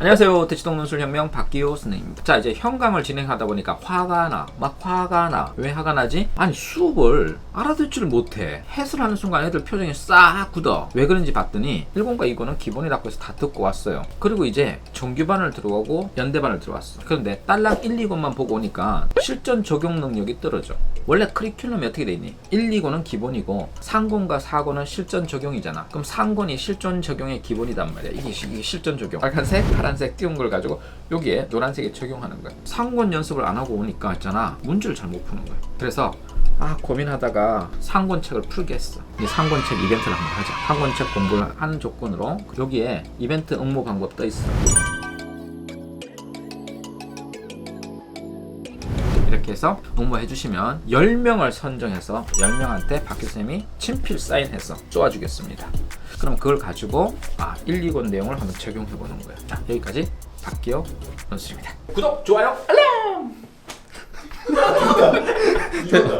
안녕하세요. 대치동 논술혁명 박기호 선생님입니다. 자, 이제 현강을 진행하다 보니까 화가 나. 막 화가 나. 왜 화가 나지? 아니, 수업을 알아듣지를 못해. 해설하는 순간 애들 표정이 싹 굳어. 왜 그런지 봤더니 1번과 2번은 기본이라고 해서 다 듣고 왔어요. 그리고 이제 정규반을 들어가고 연대반을 들어왔어. 그런데 딸랑 1, 2권만 보고 오니까 실전 적용 능력이 떨어져. 원래 커리큘럼이 어떻게 돼 있니? 1, 2권은 기본이고 3권과 4권은 실전 적용이잖아. 그럼 3권이 실전 적용의 기본이단 말이야. 이게, 시- 이게 실전 적용. 빨간색, 파란 색 띄운 걸 가지고 여기에 노란색에 적용하는 거야. 3권 연습을 안 하고 오니까 있잖아. 문제를 잘 못 푸는 거야. 그래서 아 고민하다가 상권책을 풀게 했어. 이 상권책 이벤트를 한번 하자. 상권책 공부를 하는 조건으로 여기에 이벤트 응모 방법 떠 있어. 이렇게 해서 응모해 주시면 10명을 선정해서 10명한테 박 교수님이 친필 사인해서 쏘아주겠습니다. 그럼 그걸 가지고 아 1, 2권 내용을 한번 적용해 보는 거예요. 자 여기까지 박기호 선수입니다. 구독, 좋아요, 알람!